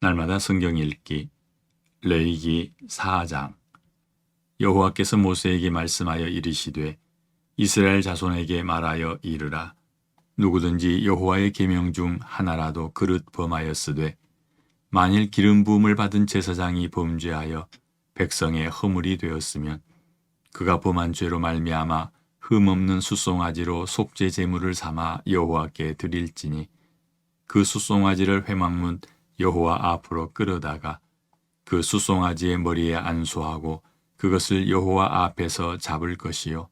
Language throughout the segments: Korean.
날마다 성경 읽기 레이기 4장. 여호와께서 모세에게 말씀하여 이르시되 이스라엘 자손에게 말하여 이르라. 누구든지 여호와의 계명 중 하나라도 그릇 범하였으되 만일 기름 부음을 받은 제사장이 범죄하여 백성의 허물이 되었으면 그가 범한 죄로 말미암아 흠없는 수송아지로 속죄 제물을 삼아 여호와께 드릴지니 그 수송아지를 회막문 여호와 앞으로 끌어다가 그 수송아지의 머리에 안수하고 그것을 여호와 앞에서 잡을 것이요.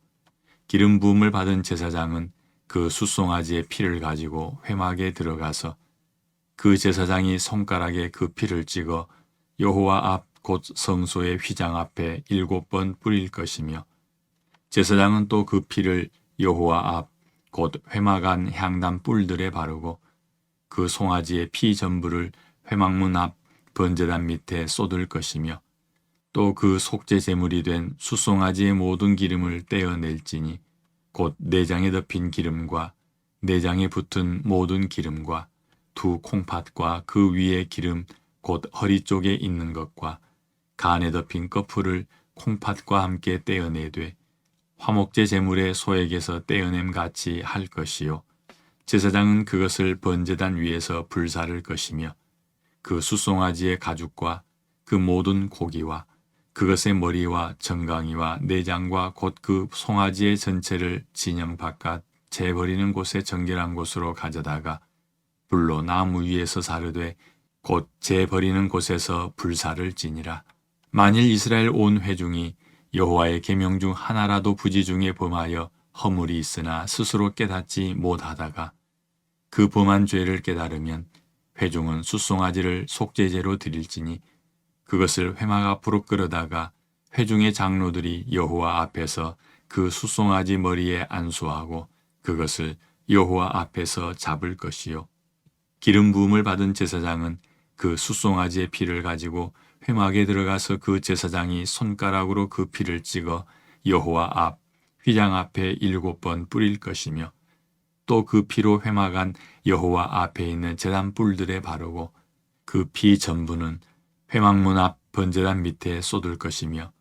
기름 부음을 받은 제사장은 그 수송아지의 피를 가지고 회막에 들어가서 그 제사장이 손가락에 그 피를 찍어 여호와 앞 곧 성소의 휘장 앞에 일곱 번 뿌릴 것이며 제사장은 또 그 피를 여호와 앞 곧 회막 안 향단 뿔들에 바르고 그 송아지의 피 전부를 회막문 앞 번제단 밑에 쏟을 것이며 또 그 속죄 제물이 된 수송아지의 모든 기름을 떼어낼지니 곧 내장에 덮인 기름과 내장에 붙은 모든 기름과 두 콩팥과 그 위의 기름 곧 허리 쪽에 있는 것과 간에 덮인 꺼풀을 콩팥과 함께 떼어내되 화목제 제물의 소액에서 떼어냄 같이 할 것이요. 제사장은 그것을 번제단 위에서 불사를 것이며 그 수송아지의 가죽과 그 모든 고기와 그것의 머리와 정강이와 내장과 곧 그 송아지의 전체를 진영 바깥 재버리는 곳에 정결한 곳으로 가져다가 불로 나무 위에서 사르되 곧 재버리는 곳에서 불사를 지니라. 만일 이스라엘 온 회중이 여호와의 계명 중 하나라도 부지 중에 범하여 허물이 있으나 스스로 깨닫지 못하다가 그 범한 죄를 깨달으면 회중은 수송아지를 속죄제로 드릴지니 그것을 회막 앞으로 끌어다가 회중의 장로들이 여호와 앞에서 그 수송아지 머리에 안수하고 그것을 여호와 앞에서 잡을 것이요. 기름 부음을 받은 제사장은 그 수송아지의 피를 가지고 회막에 들어가서 그 제사장이 손가락으로 그 피를 찍어 여호와 앞 휘장 앞에 일곱 번 뿌릴 것이며 또 그 피로 회막 안 여호와 앞에 있는 제단 뿔들에 바르고 그 피 전부는 회막문 앞 번제단 밑에 쏟을 것이며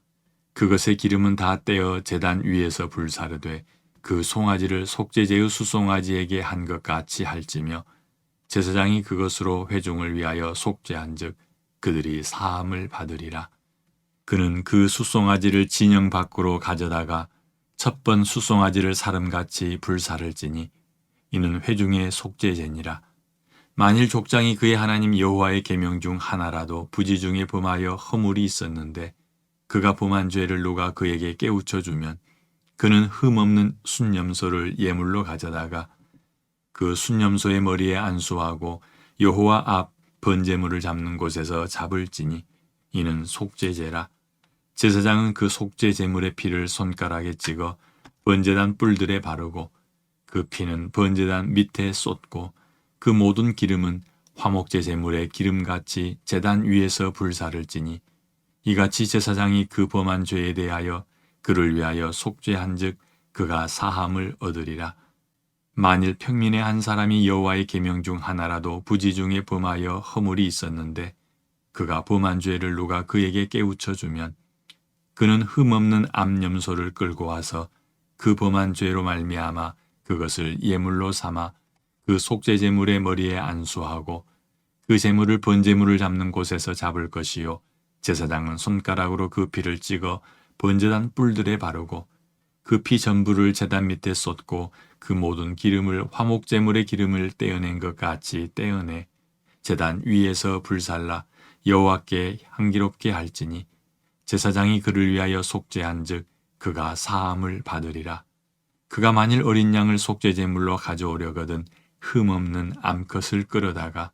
그것의 기름은 다 떼어 제단 위에서 불사르되 그 송아지를 속죄제의 수송아지에게 한 것 같이 할지며 제사장이 그것으로 회중을 위하여 속죄한즉 그들이 사함을 받으리라. 그는 그 수송아지를 진영 밖으로 가져다가 첫 번 수송아지를 사름같이 불사를 지니 이는 회중의 속죄제니라. 만일 족장이 그의 하나님 여호와의 계명 중 하나라도 부지 중에 범하여 허물이 있었는데 그가 범한 죄를 누가 그에게 깨우쳐 주면 그는 흠없는 순념소를 예물로 가져다가 그 순념소의 머리에 안수하고 여호와 앞 번제물을 잡는 곳에서 잡을지니 이는 속죄제라 제사장은 그 속죄 제물의 피를 손가락에 찍어 번제단 뿔들에 바르고 그 피는 번제단 밑에 쏟고 그 모든 기름은 화목제 제물의 기름같이 제단 위에서 불사를 지니 이같이 제사장이 그 범한 죄에 대하여 그를 위하여 속죄한즉 그가 사함을 얻으리라. 만일 평민의 한 사람이 여호와의 계명 중 하나라도 부지 중에 범하여 허물이 있었는데 그가 범한 죄를 누가 그에게 깨우쳐 주면 그는 흠없는 암염소를 끌고 와서 그 범한 죄로 말미암아 그것을 예물로 삼아 그 속죄 제물의 머리에 안수하고 그 제물을 번제물을 잡는 곳에서 잡을 것이요. 제사장은 손가락으로 그 피를 찍어 번제단 뿔들에 바르고 그 피 전부를 제단 밑에 쏟고 그 모든 기름을 화목 제물의 기름을 떼어낸 것 같이 떼어내 제단 위에서 불살라 여호와께 향기롭게 할지니 제사장이 그를 위하여 속죄한즉 그가 사함을 받으리라 그가 만일 어린 양을 속죄 제물로 가져오려거든 흠없는 암컷을 끌어다가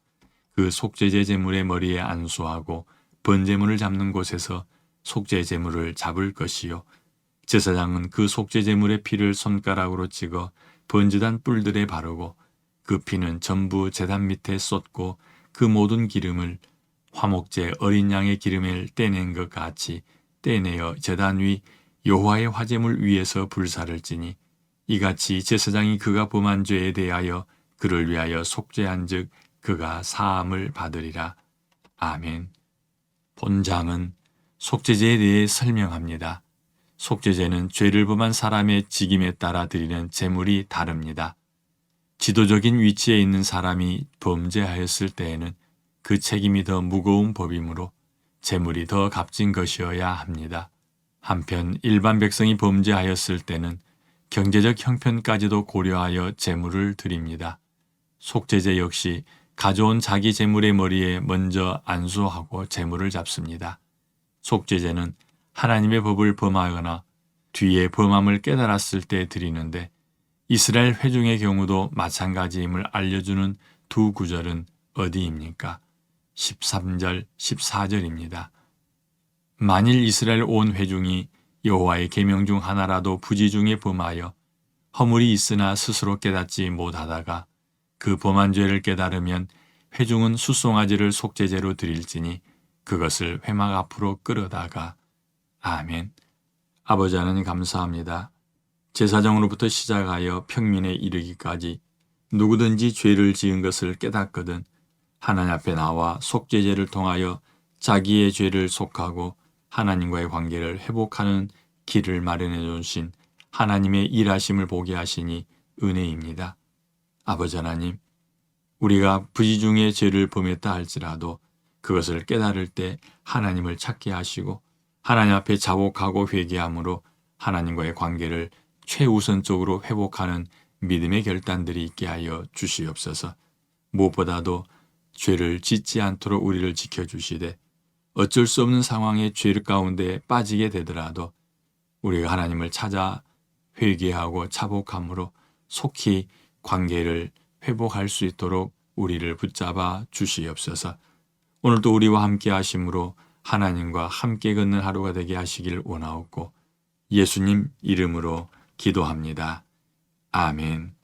그 속죄제 제물의 머리에 안수하고 번제물을 잡는 곳에서 속죄 제물을 잡을 것이요. 제사장은 그 속죄 제물의 피를 손가락으로 찍어 번제단 뿔들에 바르고 그 피는 전부 제단 밑에 쏟고 그 모든 기름을 화목제 어린 양의 기름을 떼낸 것 같이 떼내어 제단 위 여호와의 화제물 위에서 불사를 지니 이같이 제사장이 그가 범한 죄에 대하여 그를 위하여 속죄한즉 그가 사함을 받으리라 아멘. 본장은 속죄제에 대해 설명합니다. 속죄제는 죄를 범한 사람의 직임에 따라 드리는 제물이 다릅니다. 지도적인 위치에 있는 사람이 범죄하였을 때에는 그 책임이 더 무거운 법이므로 제물이 더 값진 것이어야 합니다. 한편 일반 백성이 범죄하였을 때는 경제적 형편까지도 고려하여 제물을 드립니다. 속죄제 역시 가져온 자기 제물의 머리에 먼저 안수하고 제물을 잡습니다. 속죄제는 하나님의 법을 범하거나 뒤에 범함을 깨달았을 때 드리는데 이스라엘 회중의 경우도 마찬가지임을 알려주는 두 구절은 어디입니까? 13절, 14절입니다. 만일 이스라엘 온 회중이 여호와의 계명 중 하나라도 부지 중에 범하여 허물이 있으나 스스로 깨닫지 못하다가 그 범한 죄를 깨달으면 회중은 수송아지를 속죄제로 드릴지니 그것을 회막 앞으로 끌어다가 아멘. 아버지 하나님 감사합니다. 제사장으로부터 시작하여 평민에 이르기까지 누구든지 죄를 지은 것을 깨닫거든 하나님 앞에 나와 속죄제를 통하여 자기의 죄를 속하고 하나님과의 관계를 회복하는 길을 마련해 주신 하나님의 일하심을 보게 하시니 은혜입니다. 아버지 하나님, 우리가 부지 중에 죄를 범했다 할지라도 그것을 깨달을 때 하나님을 찾게 하시고 하나님 앞에 자복하고 회개함으로 하나님과의 관계를 최우선적으로 회복하는 믿음의 결단들이 있게 하여 주시옵소서. 무엇보다도 죄를 짓지 않도록 우리를 지켜주시되 어쩔 수 없는 상황에 죄 가운데 빠지게 되더라도 우리가 하나님을 찾아 회개하고 차복함으로 속히 관계를 회복할 수 있도록 우리를 붙잡아 주시옵소서. 오늘도 우리와 함께 하심으로 하나님과 함께 걷는 하루가 되게 하시길 원하옵고 예수님 이름으로 기도합니다. 아멘.